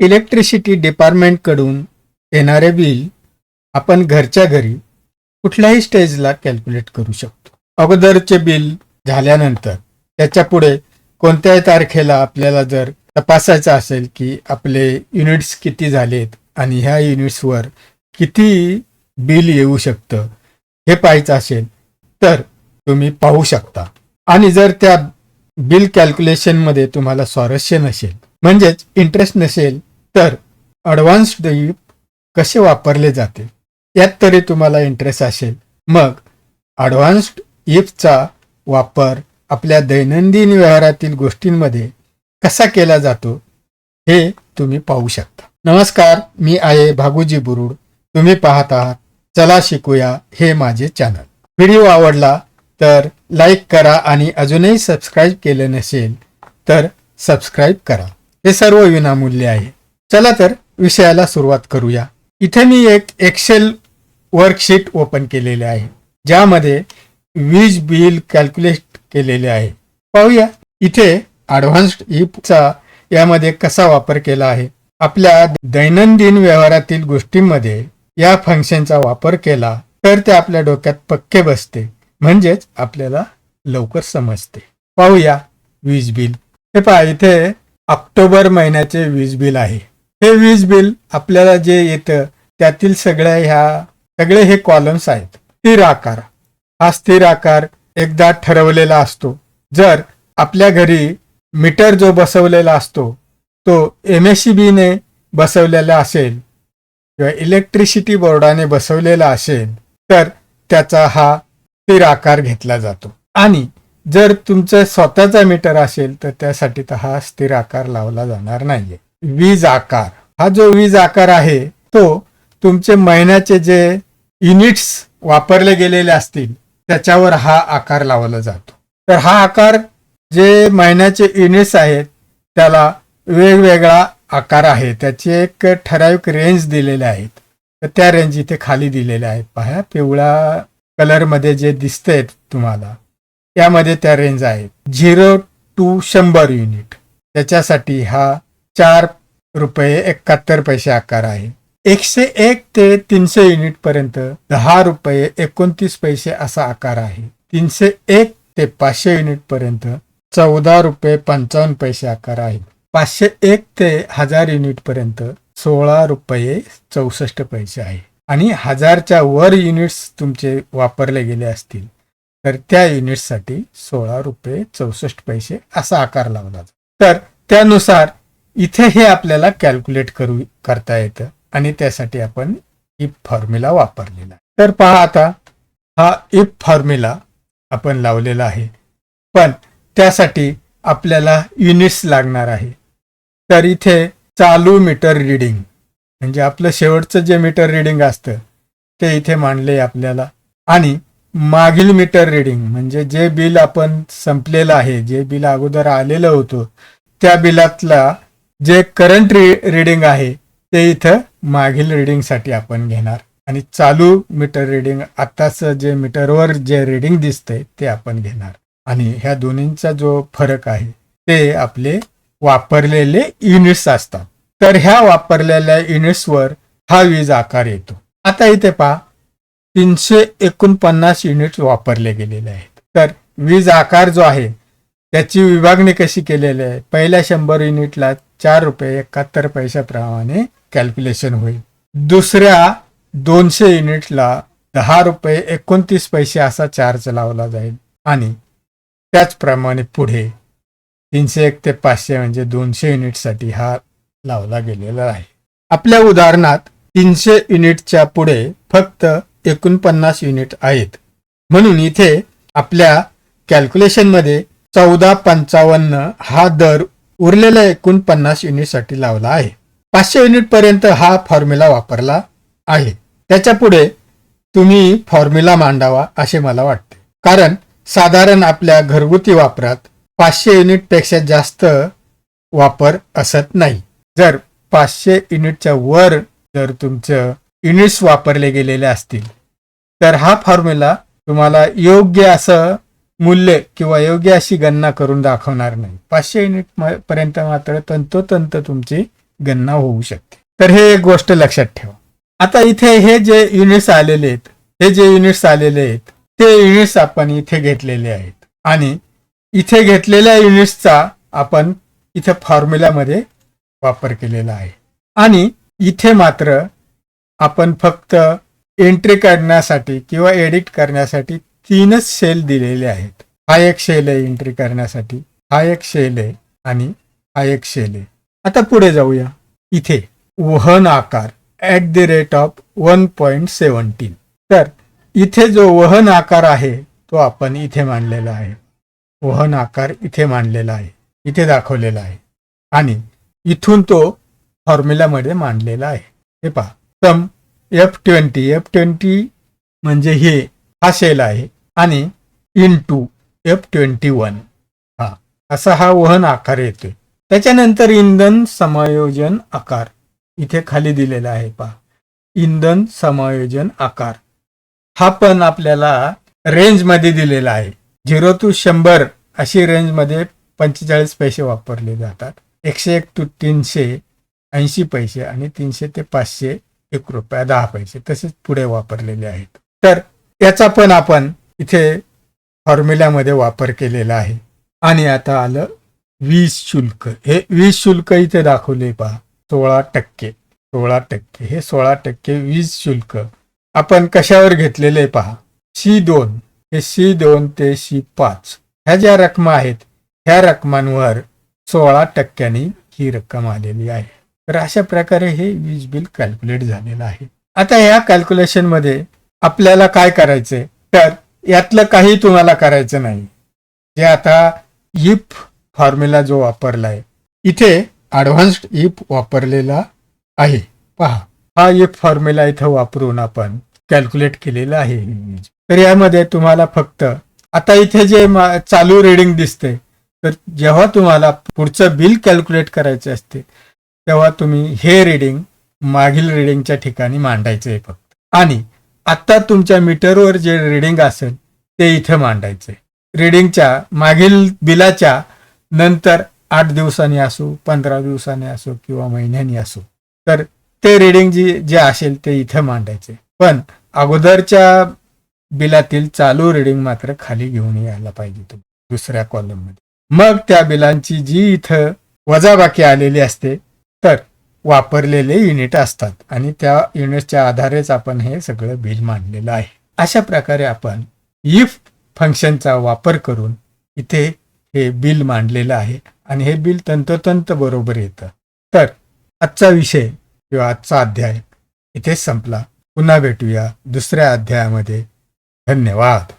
Electricity डिपार्टमेंटकडून येणारे bill आपण घरच्या घरी कुठल्याही स्टेजला कॅल्क्युलेट करू शकतो. अगोदरचे बिल झाल्यानंतर त्याच्या पुढे कोणत्याही तारखेला आपल्याला जर तपासायचं असेल की आपले युनिट्स किती झालेत आणि ह्या युनिट्सवर किती बिल येऊ शकतं हे पाहायचं असेल तर तुम्ही पाहू शकता. आणि जर त्या बिल कॅल्क्युलेशनमध्ये तुम्हाला स्वारस्य नसेल म्हणजेच इंटरेस्ट नसेल तर ॲडव्हान्स्ड कसे वापरले जाते? यात तरी तुम्हाला इंटरेस्ट असेल. मग अडव्हान्स्ड इफचा वापर आपल्या दैनंदिन व्यवहारातील गोष्टींमध्ये कसा केला जातो हे तुम्ही पाहू शकता. नमस्कार मी आहे भागूजी बुरुड. तुम्ही पाहत आहात चला शिकूया हे माझे चॅनल व्हिडिओ आवडला तर लाईक करा आणि अजूनही सबस्क्राईब केले नसेल तर सबस्क्राईब करा. हे सर्व विनामूल्य आहे. चला तर विषयाला सुरुवात करूया. इथे मी एक एक्सेल वर्कशीट ओपन केलेले आहे ज्यामध्ये वीज बिल कॅल्क्युलेट केलेले आहे. पाहूया इथे ॲडव्हान्स्ड इपचा यामध्ये कसा वापर केला आहे. आपल्या दैनंदिन व्यवहारातील गोष्टींमध्ये या फंक्शनचा वापर केला तर ते आपल्या डोक्यात पक्के बसते. म्हणजेच आपल्याला लवकर समजते. पाहूया वीज बिल. हे पहा इथे ऑक्टोबर महिन्याचे वीज बिल आहे. हे वीज बिल आपल्याला जे येतं त्यातील सगळ्या ह्या सगळे हे कॉलम्स आहेत. स्थिर आकार. हा स्थिर आकार एकदा ठरवलेला असतो. जर आपल्या घरी मीटर जो बसवलेला असतो तो एम एस सी बीने बसवलेला असेल किंवा इलेक्ट्रिसिटी बोर्डाने बसवलेला असेल तर त्याचा हा स्थिर आकार घेतला जातो. आणि जर तुमचं स्वतःचा मीटर असेल तर त्यासाठी तर हा स्थिर आकार लावला जाणार नाहीये. वीज आकार. हा जो वीज आकार आहे तो तुमचे महिन्याचे जे युनिट्स वापरले गेलेले असतील त्याच्यावर हा आकार लावला जातो. तर हा आकार जे महिन्याचे युनिट्स आहेत त्याला वेगवेगळा आकार आहे. त्याचे एक ठराविक रेंज दिलेले आहेत. तर त्या रेंज इथे खाली दिलेल्या आहेत. पहा पिवळ्या कलरमध्ये जे दिसतंय तुम्हाला त्यामध्ये त्या रेंज आहेत. झिरो टू शंभर युनिट त्याच्यासाठी हा चार रुपये एकाहत्तर पैसे आकार आहे. एकशे एक ते तीनशे युनिट पर्यंत दहा रुपये एकोणतीस पैसे असा आकार आहे. तीनशे एक ते पाचशे युनिट पर्यंत चौदा रुपये पंचावन्न पैसे आकार आहे. पाचशे एक ते हजार युनिट पर्यंत सोळा रुपये चौसष्ट पैसे आहे. आणि हजारच्या वर युनिट्स तुमचे वापरले गेले असतील. तर त्या युनिट्ससाठी सोळा रुपये चौसष्ट पैसे असा आकार लावला जातो तर त्यानुसार इथे हे आपल्याला कॅल्क्युलेट करू करता येतं आणि त्यासाठी आपण इफ फॉर्म्युला वापरलेला तर पहा आता हा इफ फॉर्म्युला आपण लावलेला आहे. पण त्यासाठी आपल्याला युनिट्स लागणार आहे. तर इथे चालू मीटर रिडिंग म्हणजे आपलं शेवटचं जे मीटर रिडिंग असतं ते इथे मांडले आपल्याला. आणि मागील मीटर रिडिंग म्हणजे जे बिल आपण संपलेलं आहे जे बिल अगोदर आलेलं होतं त्या बिलातला जे करंट रिडिंग आहे ते इथं मागील रिडिंगसाठी आपण घेणार. आणि चालू मीटर रिडिंग आताच जे मीटरवर जे रिडिंग दिसतंय ते आपण घेणार. आणि ह्या दोन्हींचा जो फरक आहे ते आपले वापरलेले युनिट्स असतात. तर ह्या वापरलेल्या युनिट्सवर हा वीज आकार येतो. आता इथे पहा तीनशे एकोणपन्नास युनिट वापरले गेलेले आहेत. तर वीज आकार जो आहे त्याची विभागणी कशी केलेली आहे? पहिल्या शंभर युनिटला चार रुपये एकाहत्तर पैशाप्रमाणे कॅल्क्युलेशन होईल. दुसऱ्या दोनशे युनिटला दहा रुपये एकोणतीस पैसे असा चार्ज लावला जाईल आणि त्याचप्रमाणे पुढे तीनशे एक ते पाचशे म्हणजे दोनशे युनिटसाठी हा लावला गेलेला आहे. आपल्या उदाहरणात तीनशे युनिटच्या पुढे फक्त एकोणपन्नास युनिट आहेत. म्हणून इथे आपल्या कॅल्क्युलेशनमध्ये चौदा पंचावन्न हा दर उरलेल्या एकोणपन्नास युनिटसाठी लावला आहे. पाचशे युनिट पर्यंत हा फॉर्म्युला वापरला आहे. त्याच्या पुढे तुम्ही फॉर्म्युला मांडावा असे मला वाटते. कारण साधारण आपल्या घरगुती वापरात पाचशे युनिटपेक्षा जास्त वापर असत नाही. जर पाचशे युनिटच्या वर जर तुमचं युनिट्स वापरले गेलेले असतील. तर हा फॉर्म्युला तुम्हाला योग्य असं मूल्य किंवा योग्य अशी गणना करून दाखवणार नाही. पाचशे युनिट पर्यंत मात्र तंतोतंत तुमची गणना होऊ शकते. तर हे एक गोष्ट लक्षात ठेवा. आता इथे हे जे युनिट्स आलेले आहेत हे जे युनिट्स आलेले आहेत ते युनिट्स आपण इथे घेतलेले आहेत. आणि इथे घेतलेल्या युनिट्सचा आपण इथे फॉर्म्युल्यामध्ये वापर केलेला आहे. आणि इथे मात्र आपण फक्त एंट्री करण्यासाठी किंवा एडिट करण्यासाठी तीनच सेल दिलेले आहेत. हा एक सेल आहे एंट्री करण्यासाठी हा एक सेल आहे आणि हा एक सेल आहे. आता पुढे जाऊया. इथे वहन आकार at the rate of one point seventeen तर इथे जो वहन आकार आहे तो आपण इथे मांडलेला आहे. वहन आकार इथे मांडलेला आहे इथे दाखवलेला आहे. आणि इथून तो फॉर्म्युलामध्ये मांडलेला आहे. हे पहा. Sum F twenty F twenty म्हणजे हे हा शैल आहे आणि into F twenty one हा असा हा वहन आकार येतोय. त्याच्यानंतर इंधन समायोजन आकार. इथे खाली दिलेला आहे पहा. इंधन समायोजन आकार. हा पण आपल्याला रेंजमध्ये दिलेला आहे. झिरो टू शंभर अशी रेंजमध्ये पंचेचाळीस पैसे वापरले जातात. एकशे एक टू तीनशे ऐंशी पैसे आणि तीनशे ते पाचशे एक रुपया दहा पैसे तसेच पुढे वापरलेले आहेत. तर याचा पण आपण इथे फॉर्म्युल्यामध्ये वापर केलेला आहे. आणि आता आलं वीज शुल्क. हे वीज शुल्क इथे दाखवले पहा. सोळा टक्के. सोळा टक्के. हे सोळा टक्के वीज शुल्क. आपण कशावर घेतलेले पहा? सी दोन. हे सी दोन ते सी पाच. ह्या ज्या रकमा आहेत ह्या रकमांवर सोळा टक्क्यांनी ही रक्कम आलेली आहे. तर अशा प्रकारे हे वीज बिल कॅल्क्युलेट झालेलं आहे. आता या कॅल्क्युलेशनमध्ये आपल्याला काय करायचंय? तर यातलं काही तुम्हाला करायचं नाही. जे आता इफ फॉर्म्युला जो वापरलाय इथे ॲडव्हान्स्ड इफ वापरलेला आहे. पहा हा इफ फॉर्म्युला इथं वापरून आपण कॅल्क्युलेट केलेला आहे तर यामध्ये तुम्हाला फक्त आता इथे जे चालू रीडिंग दिसते तर जेव्हा तुम्हाला पुढचं बिल कॅल्क्युलेट करायचे असते तेव्हा तुम्ही हे रिडिंग मागील रिडिंगच्या ठिकाणी मांडायचं आहे फक्त. आणि आत्ता तुमच्या मीटरवर जे रिडिंग असेल ते इथं मांडायचं आहे. रिडिंगच्या मागील बिलाच्या नंतर आठ दिवसांनी असो पंधरा दिवसांनी असो किंवा महिन्यांनी असो तर ते रिडिंग जी जे असेल ते इथं मांडायचे पण अगोदरच्या बिलातील चालू रिडिंग मात्र खाली घेऊन यायला पाहिजे तुम्ही दुसऱ्या कॉलममध्ये मग त्या बिलांची जी इथं वजाबाकी आलेली असते तर वापरलेले युनिट असतात. आणि त्या युनिटच्या आधारेच आपण हे सगळं बिल मांडलेलं आहे. अशा प्रकारे आपण इफ फंक्शनचा वापर करून इथे हे बिल मांडलेलं आहे. आणि हे बिल तंतोतंत बरोबर येतं. तर आजचा विषय किंवा आजचा अध्याय इथेच संपला. पुन्हा भेटूया दुसऱ्या अध्यायामध्ये. धन्यवाद.